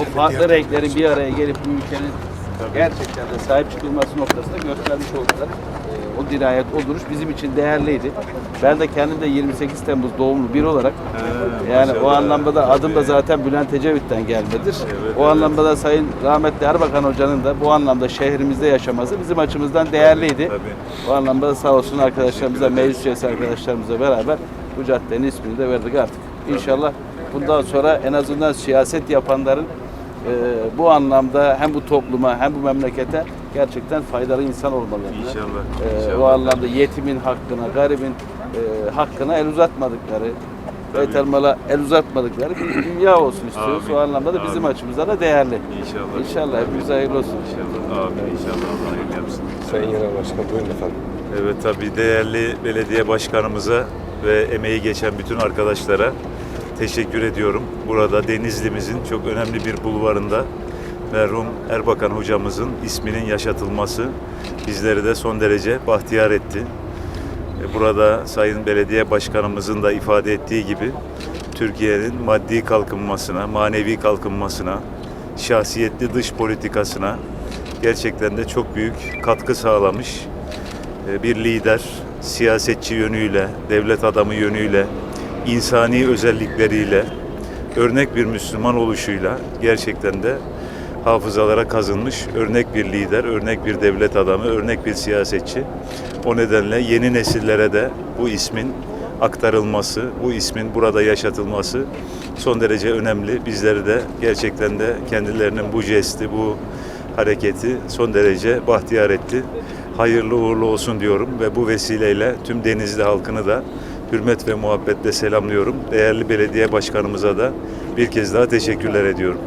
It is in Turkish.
O farklı renklerin bir araya gelip bu ülkenin gerçekten de sahip çıkılması noktasında göstermiş oldukları e, o dirayet, o duruş bizim için değerliydi. Ben de kendim de 28 Temmuz doğumlu biri olarak yani o maşallah. anlamda da adım da zaten Bülent Ecevit'ten gelmedir. o anlamda da Sayın Rahmetli Erbakan Hoca'nın da bu anlamda şehrimizde yaşaması bizim açımızdan değerliydi. Tabii. Bu anlamda da sağ olsun arkadaşlarımıza, meclis üyesi arkadaşlarımızla beraber bu caddenin ismini de verdik artık. İnşallah bundan sonra en azından siyaset yapanların e, bu anlamda hem bu topluma hem bu memlekete gerçekten faydalı insan olmalarını, İnşallah, e, inşallah. o anlamda yetimin hakkına, garibin e, hakkına el uzatmadıkları, Beytelmal'a el uzatmadıkları bir dünya olsun istiyoruz. Amin. O anlamda da bizim Amin. açımızdan da değerli. İnşallah. İnşallah hepimize hayırlı olsun. İnşallah. Amin. İnşallah. Allah hayırlı yapsın. Sayın Genel Başkan buyurun efendim. Evet tabii değerli belediye başkanımıza ve emeği geçen bütün arkadaşlara teşekkür ediyorum. Burada Denizli'mizin çok önemli bir bulvarında merhum Erbakan hocamızın isminin yaşatılması bizleri de son derece bahtiyar etti. E, Burada Sayın Belediye Başkanımızın da ifade ettiği gibi Türkiye'nin maddi kalkınmasına, manevi kalkınmasına, şahsiyetli dış politikasına gerçekten de çok büyük katkı sağlamış e, bir lider, siyasetçi yönüyle, devlet adamı yönüyle, insani özellikleriyle, örnek bir Müslüman oluşuyla gerçekten de hafızalara kazınmış örnek bir lider, örnek bir devlet adamı, örnek bir siyasetçi. O nedenle yeni nesillere de bu ismin aktarılması, bu ismin burada yaşatılması son derece önemli. Bizleri de gerçekten de kendilerinin bu jesti, bu hareketi son derece bahtiyar etti. Hayırlı uğurlu olsun diyorum ve bu vesileyle tüm Denizli halkını da hürmet ve muhabbetle selamlıyorum. Değerli belediye başkanımıza da bir kez daha teşekkürler ediyorum.